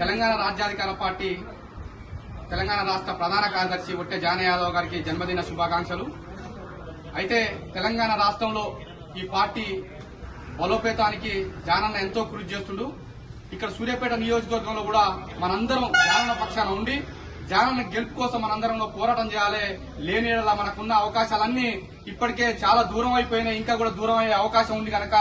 తెలంగాణ రాజ్యాధికార పార్టీ తెలంగాణ రాష్ట్ర ప్రధాన కార్యదర్శి ఒట్టె జాన యాదవ్ గారికి జన్మదిన శుభాకాంక్షలు. అయితే తెలంగాణ రాష్ట్రంలో ఈ పార్టీ బలోపేతానికి జానన్న ఎంతో కృషి చేస్తుండు. ఇక్కడ సూర్యాపేట నియోజకవర్గంలో కూడా మనందరం జానన్న పక్షాన ఉండి జానన్న గెలుపు కోసం మనందరంలో పోరాటం చేయాలి లేని మనకున్న అవకాశాలన్నీ ఇప్పటికే చాలా దూరం అయిపోయినాయి ఇంకా కూడా దూరం అయ్యే అవకాశం ఉంది కనుక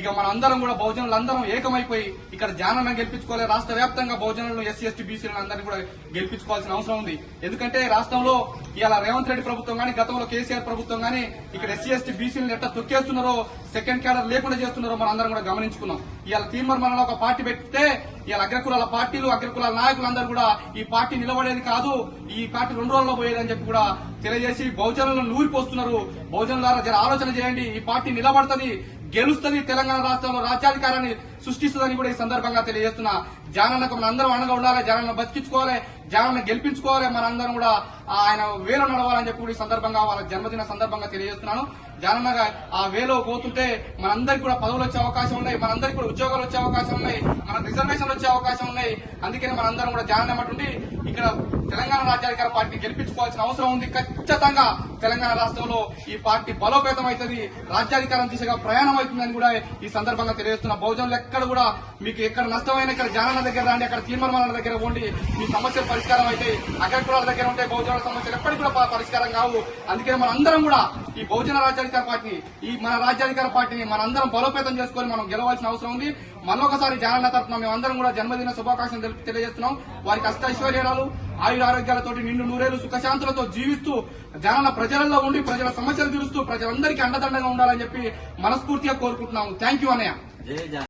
ఇక మనందరం కూడా బహుజనులందరం ఏకమైపోయి ఇక్కడ జానన్న గెలిపించుకోవాలి. రాష్ట్ర వ్యాప్తంగా బహుజనులను ఎస్సీ ఎస్టీ బీసీలను అందరినీ కూడా గెలిపించుకోవాల్సిన అవసరం ఉంది. ఎందుకంటే రాష్ట్రంలో ఇలా రేవంత్ రెడ్డి ప్రభుత్వం గానీ గతంలో కేసీఆర్ ప్రభుత్వం గానీ ఇక్కడ ఎస్సీ ఎస్టీ బీసీలను ఎట్లా తొక్కేస్తున్నారో సెకండ్ క్యాడర్ లేకుండా చేస్తున్నారో మనం అందరం కూడా గమనించుకున్నాం. ఇవాళ తీర్మార్ మనలో ఒక పార్టీ పెడితే ఇలా అగ్రకులాల పార్టీలు అగ్రకులాల నాయకులందరూ కూడా ఈ పార్టీ నిలబడేది కాదు ఈ పార్టీ రెండు రోజుల్లో పోయేది అని చెప్పి కూడా తెలియజేసి బహుజనులను నూరిపోస్తున్నారు. బహుజనులారా జర ఆలోచన చేయండి. ఈ పార్టీ నిలబడుతుంది. గెలుస్తుంది తెలంగాణ రాష్ట్రంలో రాజ్యాధికారాన్ని సృష్టిస్తుందని కూడా ఈ సందర్భంగా తెలియజేస్తున్నా. జానన్నకు మన అందరం అండగా ఉండాలి జానన్న బతికించుకోవాలి జానన్న గెలిపించుకోవాలి మనందరం కూడా ఆయన వేలో నడవాలని చెప్పి కూడా ఈ సందర్భంగా వాళ్ళ జన్మదిన సందర్భంగా తెలియజేస్తున్నాను. జానన్నగా ఆ వేలో పోతుంటే మనందరికి కూడా పదవులు వచ్చే అవకాశం ఉన్నాయి మనందరికి కూడా ఉద్యోగాలు వచ్చే అవకాశం ఉన్నాయి మన రిజర్వేషన్లు వచ్చే అవకాశం ఉన్నాయి. అందుకని మనందరం కూడా జానన్న ఇక్కడ తెలంగాణ రాజ్యాధికార పార్టీ గెలిపించుకోవాల్సిన అవసరం ఉంది. ఖచ్చితంగా తెలంగాణ రాష్ట్రంలో ఈ పార్టీ బలోపేతం అవుతుంది. రాజ్యాధికారం దిశగా ప్రయాణం అవుతుందని కూడా ఈ సందర్భంగా తెలియజేస్తున్న బహుజనులు ఎక్కడ కూడా మీకు ఎక్కడ నష్టమైన ఇక్కడ జానన్న దగ్గర రాండి అక్కడ తీర్మానాల దగ్గర ఉండి మీ సమస్యలు పరిష్కారం అయితే అగ్రకులాల దగ్గర ఉంటే బహుజనుల సమస్యలు ఎప్పటికీ కూడా పరిష్కారం కావు. అందుకే మన అందరం కూడా ఈ బహుజన రాజ్యాధికార పార్టీ ఈ మన రాజ్యాధికార పార్టీని మనందరం బలోపేతం చేసుకొని మనం గెలవాల్సిన అవసరం ఉంది. మళ్ళొకసారి జానన్న తరఫున మేమందరం కూడా జన్మదిన శుభాకాంక్షలు తెలిపి తెలియజేస్తున్నాం. వారికి అష్ట ఐశ్వర్యాలు ఆయుర ఆరోగ్యాలతోటి నిండు నూరేళ్ళు సుఖశాంతులతో జీవిస్తూ జనాల ప్రజలలో ఉండి ప్రజల సమస్యలు తీరుస్తూ ప్రజలందరికీ అండదండగా ఉండాలని చెప్పి మనస్ఫూర్తిగా కోరుకుంటున్నాము. థ్యాంక్ యూ అన్నయ్య.